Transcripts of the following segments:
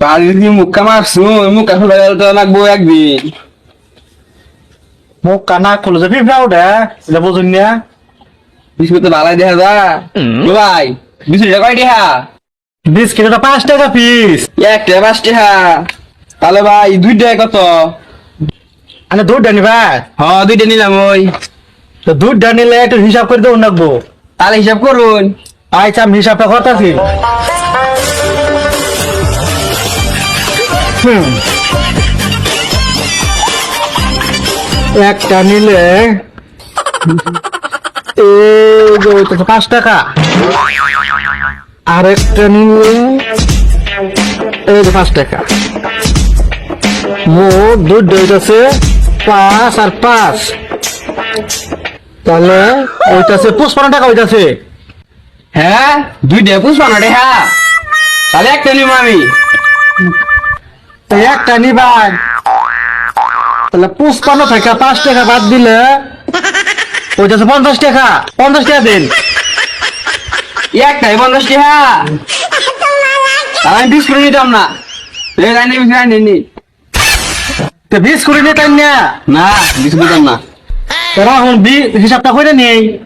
আজ যদি মুক্কা মারছু মুক্কা খোলা লাগবো একদিন মোক কানা খুলে যে ফিফরা ওটা এটা বুঝুন না বিস্কুট তো ভালাই দেখা যা। ভাই বিস্কুট কয় টিহা বিস্কিট ওটা পাঁচ টাকা পিস একটা পাঁচ টিহা তাহলে ভাই দুইটা কত? আরে দুধটা নিবা হ দুইটা নিলাম ওই তো দুধটা নিলে একটু হিসাব করে দেবো নাকবো তাহলে হিসাব করুন। আচ্ছা আমি হিসাবটা করতেছি একটা নিলে পাঁচ টাকা। আর একটা নিলে পাঁচ টাকা। মোট দুধ হইতেছে পাঁচ আর পাঁচ। তাহলে ওইটাছে পঁচপান্ন টাকা হইতাছে হ্যাঁ দুইটা পুষ্পান্ন টিহা তাহলে একটা নিব আমি। একটা নিবান। তাহলে পুষ্পান্ন থেকে পাঁচ টাকা বাদ দিলে ওইটাছে পঞ্চাশ টাকা। পঞ্চাশ টাকা দিন। একটাই পঞ্চাশ তাহলে আমি বিস্কুট নিতাম না। বিশ করে নিয়ে তাই না? না, বিস্কুট নিতাম না। তোরা এখন বি- হিসাবটা করে নেই।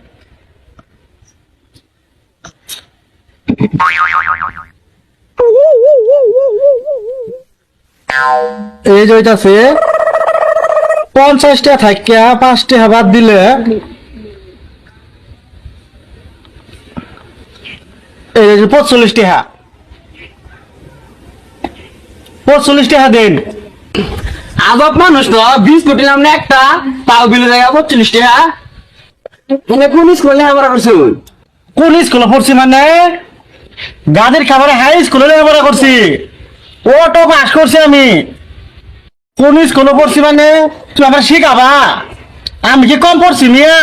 এই যে পঞ্চাশটা থাকিয়া পাঁচটা দিলে, এই যে দিন। আদব মানুষ তো বিস্কুট নিলাম না একটা, তাও বিলে জায়গা পঁচল্লিশ মানে কোন স্কুলে আমরা করছুন কোন স্কুলে পড়ছি মানে? গাদের খাবারে হাই স্কুলে লেখাপড়া করছি। ওটো পাস করছি আমি। কোন স্কুলে পড়ছি মানে তুই আবার শিখাবা। আমি কি কম পড়ছি মিয়া?